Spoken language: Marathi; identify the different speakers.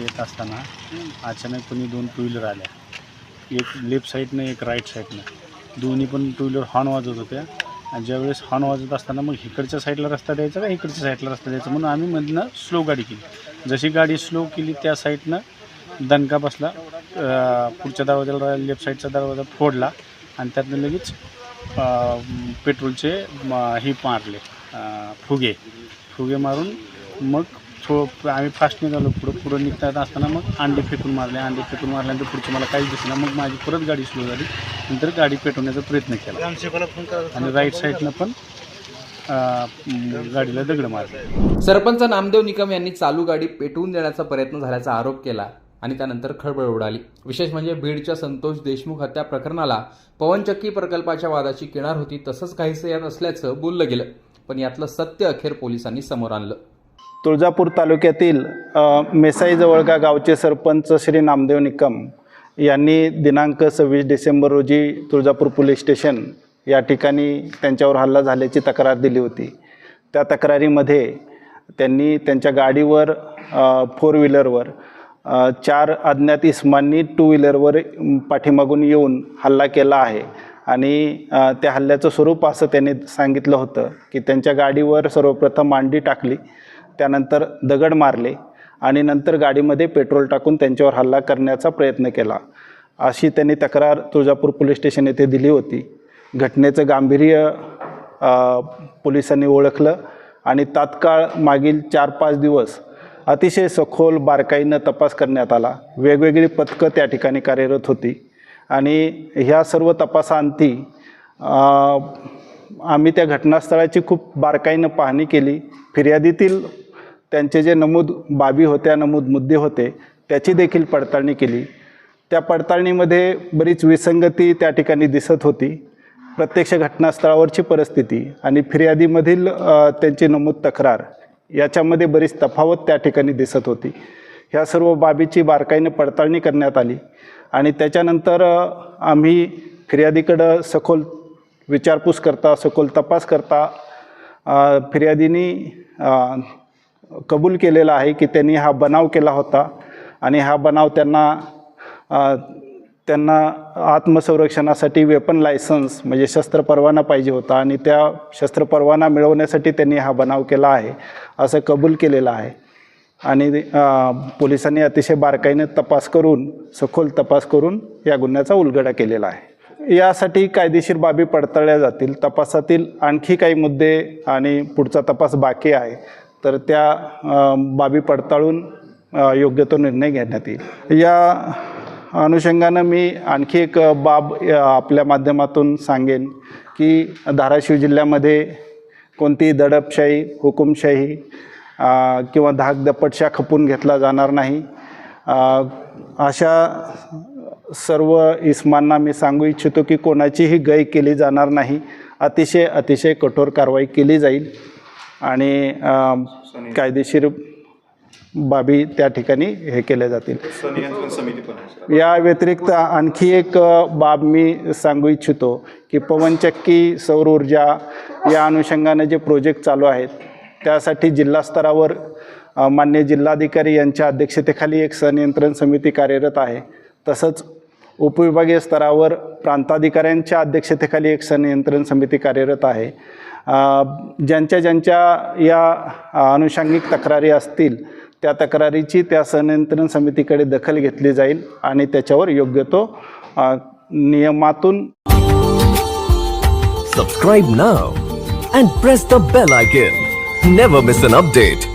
Speaker 1: येत असताना अचानक कोणी दोन टू व्हीलर आल्या. एक लेफ्ट साईडनं एक राईट साईडनं दोन्ही पण टू व्हीलर हॉर्न वाजवत होत्या. आणि ज्यावेळेस हॉर्न वाजत असताना मग इकडच्या साईडला रस्ता द्यायचा का इकडच्या साईडला रस्ता द्यायचा? म्हणून आम्ही मधनं स्लो गाडी केली. जशी गाडी स्लो केली त्या साईडनं दणका बसला पुढच्या दरवाजाला लेफ्ट साईडचा दरवाजा फोडला आणि त्यातनं लगेच पेट्रोलचे हे मारले फुगे. फुगे मारून मग थो आम्ही फास्ट निघालो पुढं पुढं निघतात असताना मग अंडे फेकून मारले अंडे फेकून मारल्यानंतर पुढचं मला काहीच दिसलं मग माझी परत गाडी स्लो झाली. नंतर गाडी पेटवण्याचा प्रयत्न केला. आणि राईट साईडनं पण गाडीला दगड मारले.
Speaker 2: सरपंच नामदेव निकम यांनी चालू गाडी पेटवून देण्याचा प्रयत्न झाल्याचा आरोप केला आणि त्यानंतर खळबळ उडाली. विशेष म्हणजे बीडच्या संतोष देशमुख हत्या प्रकरणाला पवनचक्की प्रकल्पाच्या वादाची किनार होती तसंच काहीसं यात असल्याचं बोललं गेलं. पण यातलं सत्य अखेर पोलिसांनी समोर आणलं.
Speaker 3: तुळजापूर तालुक्यातील मेसाईजवळगा गावचे सरपंच श्री नामदेव निकम यांनी दिनांक सव्वीस डिसेंबर रोजी तुळजापूर पोलीस स्टेशन या ठिकाणी त्यांच्यावर हल्ला झाल्याची तक्रार दिली होती. त्या तक्रारीमध्ये त्यांनी त्यांच्या गाडीवर फोर व्हीलरवर चार अज्ञात इस्मांनी टू व्हीलरवर पाठीमागून येऊन हल्ला केला आहे आणि त्या हल्ल्याचं स्वरूप असं त्यांनी सांगितलं होतं की त्यांच्या गाडीवर सर्वप्रथम मांडी टाकली. त्यानंतर दगड मारले आणि नंतर गाडीमध्ये पेट्रोल टाकून त्यांच्यावर हल्ला करण्याचा प्रयत्न केला. अशी त्यांनी तक्रार तुळजापूर पोलीस स्टेशन येथे दिली होती. घटनेचं गांभीर्य पोलिसांनी ओळखलं आणि तात्काळ मागील चार पाच दिवस अतिशय सखोल बारकाईनं तपास करण्यात आला. वेगवेगळी पथकं त्या ठिकाणी कार्यरत होती. आणि ह्या सर्व तपासांती आम्ही त्या घटनास्थळाची खूप बारकाईनं पाहणी केली. फिर्यादीतील त्यांचे जे नमूद बाबी होत्या नमूद मुद्दे होते त्याची देखील पडताळणी केली. त्या पडताळणीमध्ये बरीच विसंगती त्या ठिकाणी दिसत होती. प्रत्यक्ष घटनास्थळावरची परिस्थिती आणि फिर्यादीमधील त्यांची नमूद तक्रार याच्यामध्ये बरीच तफावत त्या ठिकाणी दिसत होती. ह्या सर्व बाबीची बारकाईने पडताळणी करण्यात आली आणि त्याच्यानंतर आम्ही फिर्यादीकडं सखोल विचारपूस करता सखोल तपास करता अ, फिर्यादीनी कबूल केलेला आहे की त्यांनी हा बनाव केला होता आणि हा बनाव त्यांना त्यांना आत्मसंरक्षणासाठी वेपन लायसन्स म्हणजे शस्त्र परवाना पाहिजे होता आणि त्या शस्त्र परवाना मिळवण्यासाठी त्यांनी हा बनाव केला आहे असं कबूल केलेलं आहे. आणि पोलिसांनी अतिशय बारकाईने तपास करून सखोल तपास करून या गुन्ह्याचा उलगडा केलेला आहे. यासाठी कायदेशीर बाबी पडताळल्या जातील तपासातील आणखी काही मुद्दे आणि पुढचा तपास बाकी आहे. तर त्या बाबी पडताळून योग्य तो निर्णय घेण्यात येईल. या अनुषंगानं मी आणखी एक बाब आपल्या माध्यमातून सांगेन की धाराशिव जिल्ह्यामध्ये कोणतीही दडपशाही हुकुमशाही किंवा धाक दपटशा खपून घेतला जाणार नाही. अशा सर्व इस्मांना मी सांगू इच्छितो की कोणाचीही गय केली जाणार नाही. अतिशय अतिशय कठोर कारवाई केली जाईल. आणि कायदेशीर बाबी त्या ठिकाणी हे केल्या जातील. या व्यतिरिक्त आणखी एक बाब मी सांगू इच्छितो की पवनचक्की सौर ऊर्जा या अनुषंगाने जे प्रोजेक्ट चालू आहेत त्यासाठी जिल्हा स्तरावर मान्य जिल्हाधिकारी यांच्या अध्यक्षतेखाली एक संनियंत्रण समिती कार्यरत आहे. तसंच उपविभागीय स्तरावर प्रांताधिकाऱ्यांच्या अध्यक्षतेखाली एक संनियंत्रण समिती कार्यरत आहे. ज्यांच्या ज्यांच्या या अ, अनुषंगिक तक्रारी असतील त्या तक्रारीची त्या संनियंत्रण समितीकडे दखल घेतली जाईल आणि त्याच्यावर योग्य तो नियमातून
Speaker 4: subscribe now and press the bell icon never miss an update